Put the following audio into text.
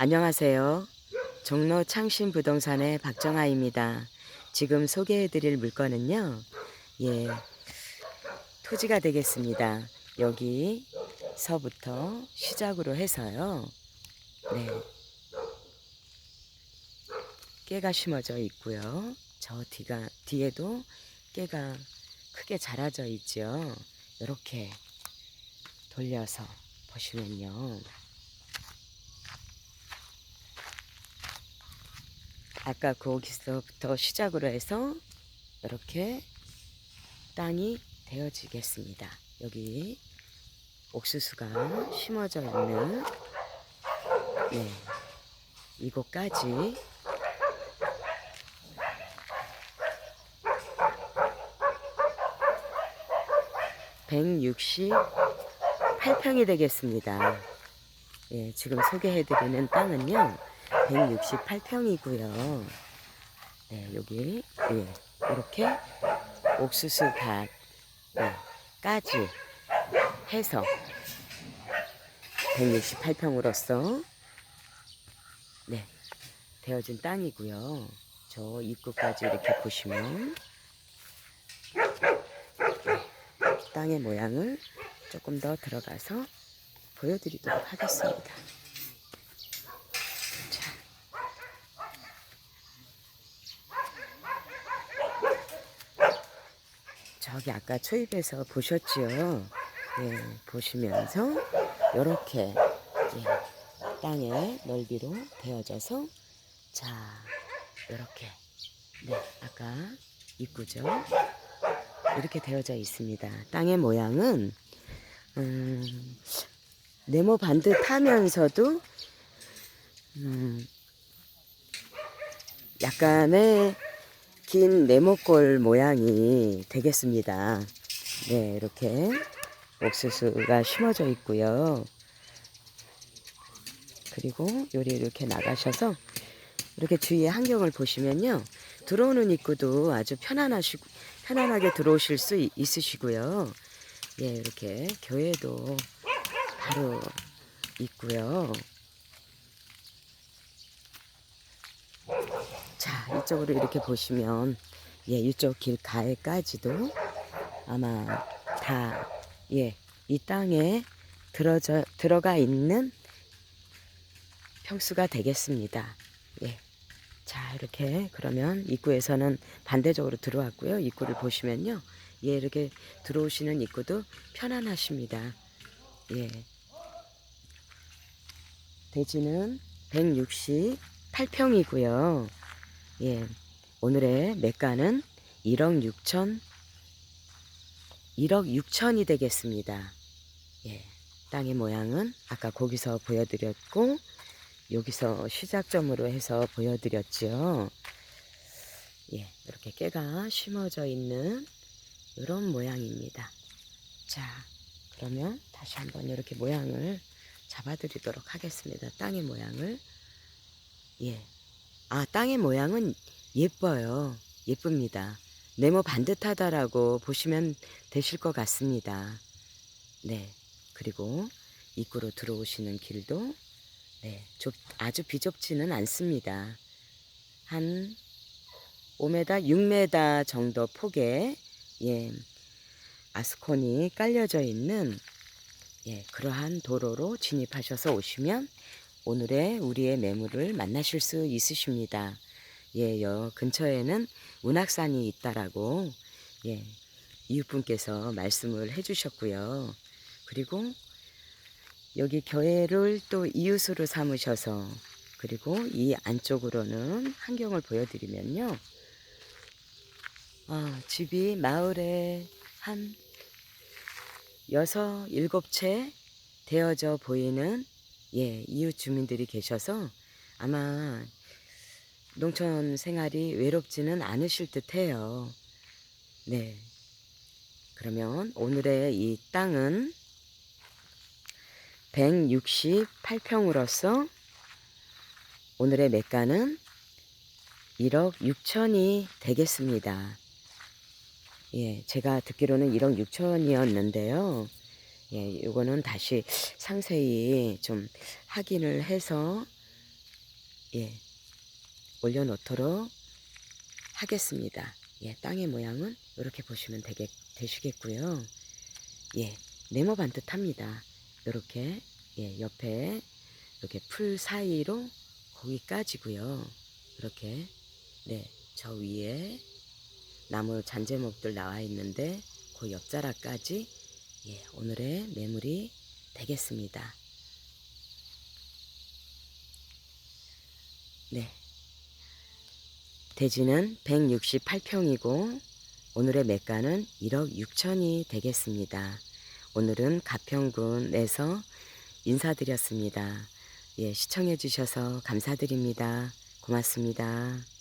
안녕하세요. 종로 창신 부동산의 박정아입니다. 지금 소개해 드릴 물건은요, 예, 토지가 되겠습니다. 여기서부터 시작으로 해서요, 네, 깨가 심어져 있고요. 저 뒤가 뒤에도 깨가 크게 자라져 있죠. 이렇게 돌려서 보시면요. 아까 거기서부터 시작으로 해서 이렇게 땅이 되어지겠습니다. 여기 옥수수가 심어져 있는 네, 이곳까지 (168평이) 되겠습니다. 예, 지금 소개해드리는 땅은요, 168평이고요. 네, 여기 예, 이렇게 옥수수 밭 네, 까지 해서 168평으로서 네, 되어진 땅이고요. 저 입구까지 이렇게 보시면 네, 땅의 모양을 조금 더 들어가서 보여드리도록 하겠습니다. 저기 아까 초입에서 보셨지요? 예, 보시면서 이렇게 예, 땅의 넓이로 되어져서 자 이렇게 네 아까 입구죠 이렇게 되어져 있습니다. 땅의 모양은 음, 네모 반듯하면서도 음, 약간의 긴 네모꼴 모양이 되겠습니다. 네, 이렇게 옥수수가 심어져 있고요. 그리고 요리 이렇게 나가셔서 이렇게 주위의 환경을 보시면요. 들어오는 입구도 아주 편안하시고, 편안하게 들어오실 수 있- 있으시고요. 예, 이렇게 교회도 바로 있고요. 자, 이쪽으로 이렇게 보시면, 예, 이쪽 길 가에까지도 아마 다, 예, 이 땅에 들어져, 들어가 있는 평수가 되겠습니다. 예. 자, 이렇게 그러면 입구에서는 반대쪽으로 들어왔고요. 입구를 보시면요. 예, 이렇게 들어오시는 입구도 편안하십니다. 예. 대지는 168평이고요. 예. 오늘의 매가는 1억 6천 1억 6천이 되겠습니다. 예. 땅의 모양은 아까 거기서 보여드렸고 여기서 시작점으로 해서 보여드렸죠. 예, 이렇게 깨가 심어져 있는 이런 모양입니다. 자, 그러면 다시 한번 이렇게 모양을 잡아드리도록 하겠습니다. 땅의 모양을. 예. 아, 땅의 모양은 예뻐요. 예쁩니다. 네모 반듯하다라고 보시면 되실 것 같습니다. 네. 그리고 입구로 들어오시는 길도 네, 좁, 아주 비좁지는 않습니다. 한 5m, 6m 정도 폭의 예, 아스콘이 깔려져 있는 예, 그러한 도로로 진입하셔서 오시면 오늘의 우리의 매물을 만나실 수 있으십니다. 예, 여 근처에는 문학산이 있다라고 예, 이웃분께서 말씀을 해주셨고요. 그리고 여기 교회를 또 이웃으로 삼으셔서 그리고 이 안쪽으로는 환경을 보여드리면요. 아, 집이 마을에 한 여섯, 일곱 채 되어져 보이는 예, 이웃 주민들이 계셔서 아마 농촌 생활이 외롭지는 않으실 듯 해요. 네. 그러면 오늘의 이 땅은 168평으로서 오늘의 매가는 1억 6천이 되겠습니다. 예, 제가 듣기로는 1억 6천이었는데요. 예, 요거는 다시 상세히 좀 확인을 해서 예, 올려놓도록 하겠습니다. 예, 땅의 모양은 이렇게 보시면 되겠, 되시겠고요. 예, 네모 반듯합니다. 이렇게 예, 옆에 이렇게 풀 사이로 거기까지고요. 이렇게 네, 저 위에 나무 잔재목들 나와 있는데 그 옆자락까지 예, 오늘의 매물이 되겠습니다. 네. 대지는 168평이고 오늘의 매가는 1억 6천이 되겠습니다. 오늘은 가평군에서 인사드렸습니다. 예, 시청해 주셔서 감사드립니다. 고맙습니다.